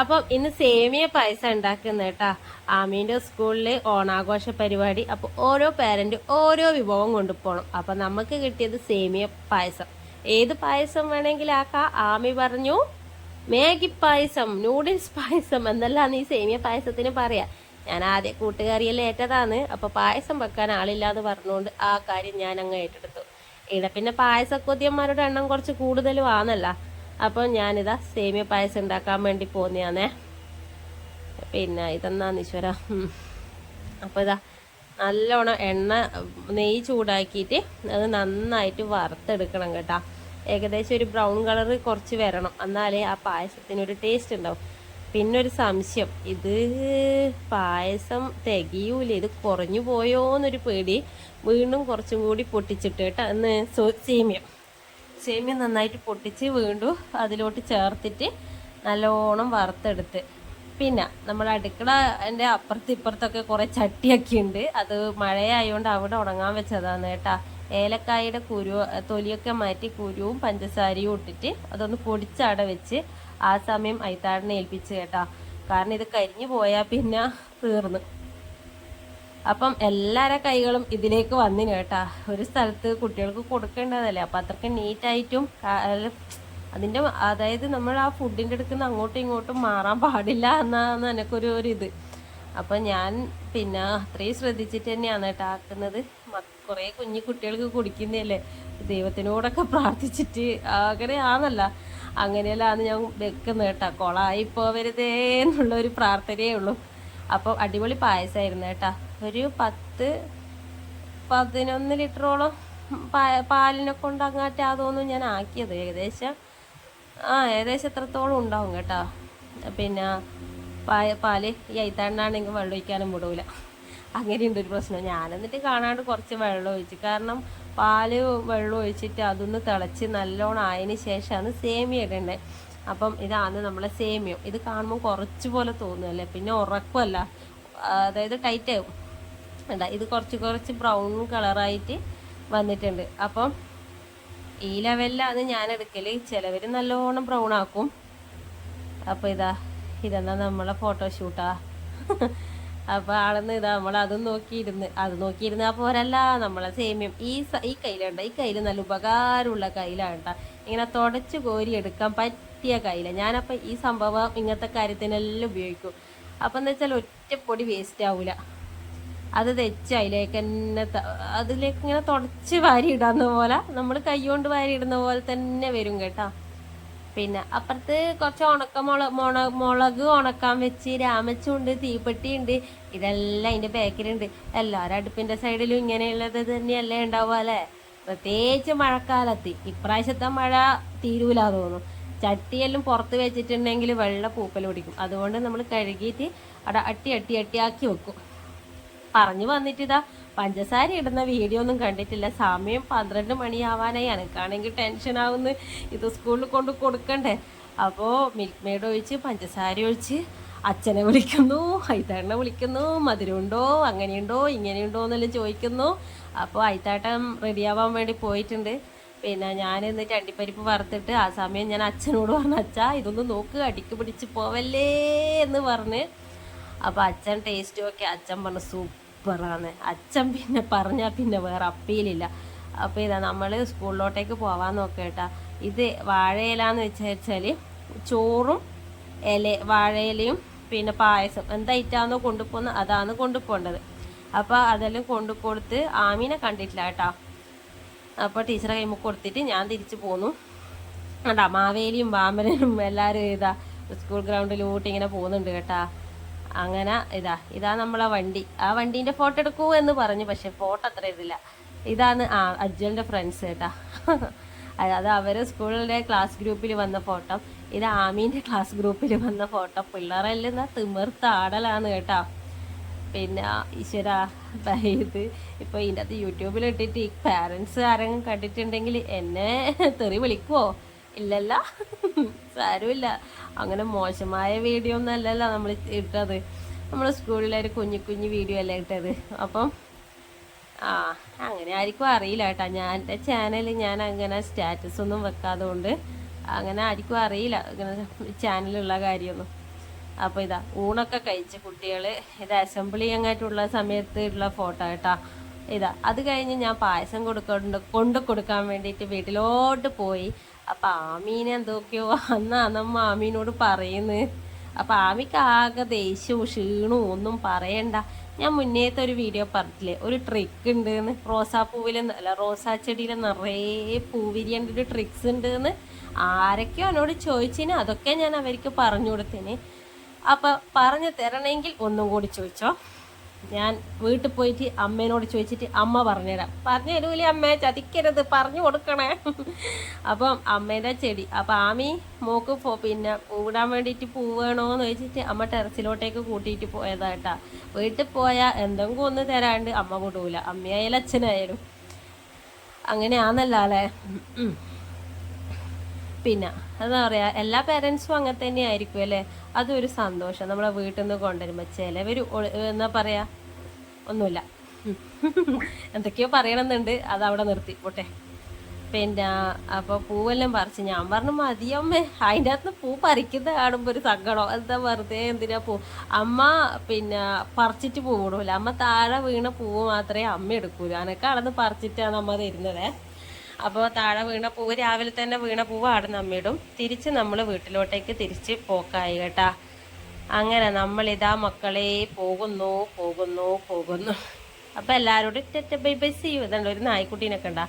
അപ്പം ഇന്ന് സേമിയ പായസം ഉണ്ടാക്കുന്ന കേട്ടാ. ആമീന്റെ സ്കൂളിലെ ഓണാഘോഷ പരിപാടി. അപ്പോൾ ഓരോ പേരന്റ് ഓരോ വിഭവം കൊണ്ടുപോകണം. അപ്പം നമുക്ക് കിട്ടിയത് സേമിയ പായസം. ഏത് പായസം വേണമെങ്കിലും ആക്കാം. ആമി പറഞ്ഞു മാഗി പായസം നൂഡിൽസ് പായസം എന്നെല്ലാം നീ സേമിയ പായസത്തിന് പറയാ. ഞാൻ ആദ്യം കൂട്ടുകാരിയെല്ലാം ഏറ്റതാണ്. അപ്പൊ പായസം വെക്കാൻ ആളില്ലാന്ന് പറഞ്ഞുകൊണ്ട് ആ കാര്യം ഞാൻ അങ്ങ് ഏറ്റെടുത്തു. ഇവിടെ പിന്നെ പായസക്കൊതിയന്മാരുടെ എണ്ണം കുറച്ച് കൂടുതലും ആണല്ലോ അപ്പോൾ ഞാനിതാ സേമിയ പായസം ഉണ്ടാക്കാൻ വേണ്ടി പോന്നെയാണേ പിന്നെ ഇതെന്നാ ഈശ്വര അപ്പോൾ ഇതാ നല്ലോണം എണ്ണ നെയ്യ് ചൂടാക്കിയിട്ട് അത് നന്നായിട്ട് വറുത്തെടുക്കണം കേട്ടോ. ഏകദേശം ഒരു ബ്രൗൺ കളർ കുറച്ച് വരണം. എന്നാലേ ആ പായസത്തിനൊരു ടേസ്റ്റ് ഉണ്ടാവും. പിന്നെ ഒരു സംശയം ഇത് പായസം തികയൂല ഇത് കുറഞ്ഞു പോയോ എന്നൊരു പേടി വീണ്ടും കുറച്ചും കൂടി പൊട്ടിച്ചിട്ട് കേട്ടോ. എന്ന് സേമിയ. സേമിയ നന്നായിട്ട് പൊട്ടിച്ച് വീണ്ടും. അതിലോട്ട് ചേർത്തിട്ട് നല്ലോണം വറുത്തെടുത്ത്. പിന്നെ നമ്മൾ അടുക്കള എന്റെ അപ്പുറത്ത് ഇപ്പുറത്തൊക്കെ കുറേ ചട്ടിയൊക്കെ ഉണ്ട്. അത് മഴയായതുകൊണ്ട് അവിടെ ഉണങ്ങാൻ വെച്ചതാണ് കേട്ടാ. ഏലക്കായയുടെ കുരു തൊലിയൊക്കെ മാറ്റി കുരുവും പഞ്ചസാരയും ഇട്ടിട്ട് അതൊന്ന് പൊടിച്ചട വെച്ച് ആ സമയം അയിത്താടിനെ ഏൽപ്പിച്ച് കേട്ടാ. കാരണം ഇത് കരിഞ്ഞു പോയാൽ പിന്നെ തീർന്നു. അപ്പം എല്ലാരെ കൈകളും ഇതിലേക്ക് വന്നിന് കേട്ടാ. ഒരു സ്ഥലത്ത് കുട്ടികൾക്ക് കൊടുക്കേണ്ടതല്ലേ? അപ്പം അത്രയ്ക്ക് നീറ്റായിട്ടും അതിന്റെ അതായത് നമ്മൾ ആ ഫുഡിന്റെ അടുക്കുന്ന അങ്ങോട്ടും ഇങ്ങോട്ടും മാറാൻ പാടില്ല എന്നാണ് എനിക്കൊരു ഒരു ഇത്. അപ്പം ഞാൻ പിന്നെ അത്രയും ശ്രദ്ധിച്ചിട്ട് തന്നെയാണ് കേട്ടോ ആക്കുന്നത്. കുറേ കുഞ്ഞു കുട്ടികൾക്ക് കുടിക്കുന്നതല്ലേ? ദൈവത്തിനോടൊക്കെ പ്രാർത്ഥിച്ചിട്ട് അങ്ങനെ ആണല്ല അങ്ങനെയല്ലാന്ന് ഞാൻ വെക്കുന്നത് കേട്ടോ. കൊളായി പോവരുതേ എന്നുള്ള ഒരു പ്രാർത്ഥനയേ ഉള്ളൂ. അപ്പോൾ അടിപൊളി പായസമായിരുന്നു കേട്ടാ. ഒരു പത്ത് പതിനൊന്ന് ലിറ്ററോളം പാലിനെ കൊണ്ട് അങ്ങാട്ട് അതൊന്നും ഞാൻ ആക്കിയത്. ഏകദേശം ആ ഏകദേശം എത്രത്തോളം ഉണ്ടാവും കേട്ടോ. പിന്നെ പാൽ ഈ അയിത്താണ്ടാണെങ്കിൽ വെള്ളം ഒഴിക്കാനും വിടൂല. അങ്ങനെയുണ്ട് ഒരു പ്രശ്നം. ഞാൻ എന്നിട്ട് കാണാണ്ട് കുറച്ച് വെള്ളം ഒഴിച്ചു. കാരണം പാൽ വെള്ളം ഒഴിച്ചിട്ട് അതൊന്ന് തിളച്ച് നല്ലോണം ആയതിന് ശേഷമാണ് സേമിയ ഇടേണ്ടത് അപ്പം ഇതാണ് നമ്മളെ സേമിയം. ഇത് കാണുമ്പോൾ കുറച്ച് പോലെ തോന്നുമല്ലേ പിന്നെ ഉറക്കമല്ല. അതായത് ടൈറ്റ് ആവും വേണ്ട ഇത് കുറച്ച് കുറച്ച് ബ്രൗൺ കളറായിട്ട് വന്നിട്ടുണ്ട്. അപ്പം ഈ ലെവലിലാണ് ഞാൻ എടുക്കൽ ചിലവർ നല്ലോണം ബ്രൗൺ ആക്കും. അപ്പോൾ ഇതാ ഇതെന്നാ നമ്മളെ ഫോട്ടോഷൂട്ടാ അപ്പോൾ ആളെന്ന് ഇതാ നമ്മൾ അതും നോക്കിയിരുന്ന്. അത് നോക്കിയിരുന്നാൽ പോരല്ല നമ്മളെ സേമ്യം ഈ ഈ കയ്യിലുണ്ട് ഈ കയ്യിൽ നല്ല ഉപകാരമുള്ള കയ്യിലാണ് കേട്ടോ ഇങ്ങനെ തുടച്ച് കോരി എടുക്കാൻ പറ്റിയ കയ്യില. ഞാനപ്പോൾ ഈ സംഭവം ഇങ്ങനത്തെ കാര്യത്തിനെല്ലാം ഉപയോഗിക്കും. അപ്പം എന്ന് വെച്ചാൽ ഒറ്റപ്പൊടി വേസ്റ്റ് ആവൂല. അത് തെച്ച് അതിലേക്ക് തന്നെ അതിലേക്ക് ഇങ്ങനെ തുടച്ച് വാരി ഇടാന്ന പോലെ നമ്മൾ കൈകൊണ്ട് വാരി ഇടുന്ന പോലെ തന്നെ വരും കേട്ടോ. പിന്നെ അപ്പുറത്ത് കുറച്ച് ഉണക്ക മുള മുള മുളക് ഉണക്കാൻ വെച്ച് രാമച്ചുണ്ട് തീപ്പെട്ടി ഉണ്ട് ഇതെല്ലാം അതിന്റെ ബാക്കിലുണ്ട്. എല്ലാവരും അടുപ്പിന്റെ സൈഡിലും ഇങ്ങനെയുള്ളത് തന്നെയല്ലേ ഉണ്ടാവുക അല്ലേ? പ്രത്യേകിച്ച് മഴക്കാലത്ത് ഇപ്രാവശ്യത്തെ മഴ തീരൂല തോന്നും ചട്ടിയെല്ലാം പുറത്ത് വെച്ചിട്ടുണ്ടെങ്കിൽ വെള്ള പൂപ്പൽ പിടിക്കും അതുകൊണ്ട് നമ്മൾ കഴുകിയിട്ട് അവിടെ അട്ടി അട്ടി അട്ടിയാക്കി വെക്കും. പറഞ്ഞു വന്നിട്ടിതാ. പഞ്ചസാര ഇടുന്ന വീഡിയോ ഒന്നും കണ്ടിട്ടില്ല. സമയം പന്ത്രണ്ട് മണിയാവാനായി. എനിക്കാണെങ്കിൽ ടെൻഷൻ ആവുന്നു. ഇത് സ്കൂളിൽ കൊണ്ട് കൊടുക്കണ്ടേ. അപ്പോൾ മിൽക്ക് മെയ്ഡ് ഒഴിച്ച് പഞ്ചസാര ഒഴിച്ച് അച്ഛനെ വിളിക്കുന്നു. ഐത്താട്ടനെ വിളിക്കുന്നു. മധുരമുണ്ടോ അങ്ങനെയുണ്ടോ? ഇങ്ങനെയുണ്ടോ എന്നെല്ലാം ചോദിക്കുന്നു. അപ്പോൾ ഐത്താട്ടൻ റെഡിയാവാൻ വേണ്ടി പോയിട്ടുണ്ട്. പിന്നെ ഞാൻ എന്നിട്ട് അണ്ടിപ്പരിപ്പ് വറുത്തിട്ട് ആ സമയം ഞാൻ അച്ഛനോട് പറഞ്ഞു അച്ഛാ ഇതൊന്ന് നോക്ക്. അടിക്ക് പിടിച്ച് പോവല്ലേ എന്ന് പറഞ്ഞ്. അപ്പോൾ അച്ഛൻ ടേസ്റ്റ് നോക്കി അച്ഛൻ പറഞ്ഞു സൂപ്പറാണ് അച്ഛൻ പിന്നെ പറഞ്ഞാൽ പിന്നെ വേറെ അപ്പീലില്ല. അപ്പോൾ ഇതാ നമ്മൾ സ്കൂളിലോട്ടേക്ക് പോവാൻ നോക്കേട്ടാ. ഇത് വാഴയിലാന്ന് വെച്ചാൽ ചോറും ഇല വാഴയിലയും പിന്നെ പായസം. എന്തായിട്ടാണോ കൊണ്ടുപോകുന്ന അതാണ് കൊണ്ടുപോകേണ്ടത്. അപ്പോൾ അതെല്ലാം കൊണ്ടു കൊടുത്ത് ആമീനെ കണ്ടിട്ടില്ല കേട്ടോ. അപ്പോൾ ടീച്ചറെ കൈമ കൊടുത്തിട്ട് ഞാൻ തിരിച്ചു പോന്നു. കണ്ടാ മാവേലിയും വാമനും എല്ലാവരും ഇതാ സ്കൂൾ ഗ്രൗണ്ടിലോട്ട് ഇങ്ങനെ പോകുന്നുണ്ട് കേട്ടാ. അങ്ങനെ ഇതാ ഇതാ നമ്മളെ വണ്ടി. ആ വണ്ടീന്റെ ഫോട്ടോ എടുക്കൂ എന്ന് പറഞ്ഞു പക്ഷെ ഫോട്ടോ അത്ര ഇതില്ല. ഇതാണ് ആ അജ്വലിന്റെ ഫ്രണ്ട്സ് കേട്ടാ അത് അത് അവർ സ്കൂളിലെ ക്ലാസ് ഗ്രൂപ്പിൽ വന്ന ഫോട്ടോ. ഇത് ആമീന്റെ ക്ലാസ് ഗ്രൂപ്പിൽ വന്ന ഫോട്ടോ. പിള്ളേരെല്ലാം തിമിർത്ത ആടലാണ് കേട്ടാ. പിന്നെ ഈശ്വര ഇത്. ഇപ്പോൾ ഇതിന്റെ അകത്ത് യൂട്യൂബിൽ ഇട്ടിട്ട് ഈ പാരൻസ് ആരെങ്കിലും കണ്ടിട്ടുണ്ടെങ്കിൽ എന്നെ തെറി വിളിക്കുവോ? ഇല്ലല്ല. സാരമില്ല. അങ്ങനെ മോശമായ വീഡിയോ ഒന്നും അല്ലല്ലോ നമ്മൾ ഇട്ടത്. നമ്മൾ സ്കൂളിലെ ഒരു കുഞ്ഞു കുഞ്ഞു വീഡിയോ അല്ലേ ഇട്ടത്. അപ്പം ആ അങ്ങനെ ആർക്കും അറിയില്ല കേട്ടോ. ഞാൻ എന്റെ ചാനൽ ഞാൻ അങ്ങനെ സ്റ്റാറ്റസ് ഒന്നും വെക്കാതെ കൊണ്ട് അങ്ങനെ ആർക്കും അറിയില്ല. ഇങ്ങനെ ചാനലുള്ള കാര്യമൊന്നും. അപ്പോൾ ഇതാ ഊണൊക്കെ കഴിച്ച് കുട്ടികൾ ഇത് അസംബ്ലി അങ്ങായിട്ടുള്ള സമയത്ത് ഉള്ള ഫോട്ടോ കേട്ടോ. ഇതാ അത് കഴിഞ്ഞ് ഞാൻ പായസം കൊടുക്കൊണ്ട് കൊണ്ട് കൊടുക്കാൻ വേണ്ടിയിട്ട് വീട്ടിലോട്ട് പോയി. അപ്പം ആമീനെ എന്തൊക്കെയോ അന്ന് അന്നമ്മ ആമീനോട് പറയുന്നത് അപ്പം ആമിക്ക് ആകെ ദേഷ്യവും ക്ഷീണവും ഒന്നും പറയണ്ട. ഞാൻ മുന്നേത്തെ ഒരു വീഡിയോ പറഞ്ഞില്ലേ ഒരു ട്രിക്ക് ഉണ്ട് എന്ന് റോസാപ്പൂവിൽ അല്ല റോസാ ചെടിയിലെ നിറയെ പൂവിരിയേണ്ട ഒരു ട്രിക്സ് ഉണ്ട് എന്ന് ആരൊക്കെയോ എന്നോട് ചോദിച്ചിന്. അതൊക്കെ ഞാൻ അവർക്ക് പറഞ്ഞു കൊടുത്തേനെ. അപ്പം പറഞ്ഞു തരണമെങ്കിൽ ഒന്നും കൂടി ചോദിച്ചോ. ഞാൻ വീട്ടിൽ പോയിട്ട് അമ്മേനോട് ചോദിച്ചിട്ട് അമ്മ പറഞ്ഞുതരാം. പറഞ്ഞു തരൂലേ അമ്മ? ചതിക്കരുത്. പറഞ്ഞു കൊടുക്കണേ. അപ്പം അമ്മേന്റെ ചെടി അപ്പം ആമി മോക്ക് പോ പിന്നെ പൂവിടാൻ വേണ്ടിയിട്ട് പൂവേണോ എന്ന് ചോദിച്ചിട്ട് അമ്മ ടെറസിലോട്ടേക്ക് കൂട്ടിയിട്ട് പോയതാട്ടാ. വീട്ടിൽ പോയാൽ എന്തെങ്കിലും ഒന്ന് തരാണ്ട് അമ്മ വിടൂല അമ്മയായാലും അച്ഛനായാലും. അങ്ങനെയാന്നല്ലോ അല്ലേ. പിന്നെ എന്താ പറയാ എല്ലാ പേരൻസും അങ്ങനെ തന്നെ ആയിരിക്കും അല്ലേ? അതൊരു സന്തോഷം. നമ്മളെ വീട്ടിൽ നിന്ന് കൊണ്ടുവരുമ്പോൾ ചിലവർ എന്താ പറയാ? ഒന്നുമില്ല. എന്തൊക്കെയോ പറയണമെന്നുണ്ട് അത് അവിടെ നിർത്തി. പോട്ടെ. പിന്നെ അപ്പോൾ പൂവെല്ലാം പറിച്ചു. ഞാൻ പറഞ്ഞു മതിയമ്മേ അതിന്റെ അകത്ത് പൂ പറിക്കുന്ന കാണുമ്പോൾ ഒരു സങ്കടം. എന്താ വെറുതെ എന്തിനാ പൂ? അമ്മ പിന്നെ പറിച്ചിട്ട് പൂ വിടൂല അമ്മ താഴെ വീണ പൂവ് മാത്രമേ അമ്മ എടുക്കൂല. അനക്ക് അളന്ന് പറിച്ചിട്ടാണ് അമ്മ തരുന്നത്. അപ്പോൾ താഴെ വീണ പൂവ് രാവിലെ തന്നെ വീണ പൂവ് ആടുന്ന നമ്മിടും തിരിച്ച് നമ്മൾ വീട്ടിലോട്ടേക്ക് തിരിച്ച് പോക്കായി കേട്ടാ. അങ്ങനെ നമ്മളിതാ മക്കളെ പോകുന്നു പോകുന്നു പോകുന്നു. അപ്പം എല്ലാവരോടും tata bye bye see you ഇതുണ്ട് ഒരു നായ്ക്കുട്ടീനൊക്കെ ഉണ്ടാ.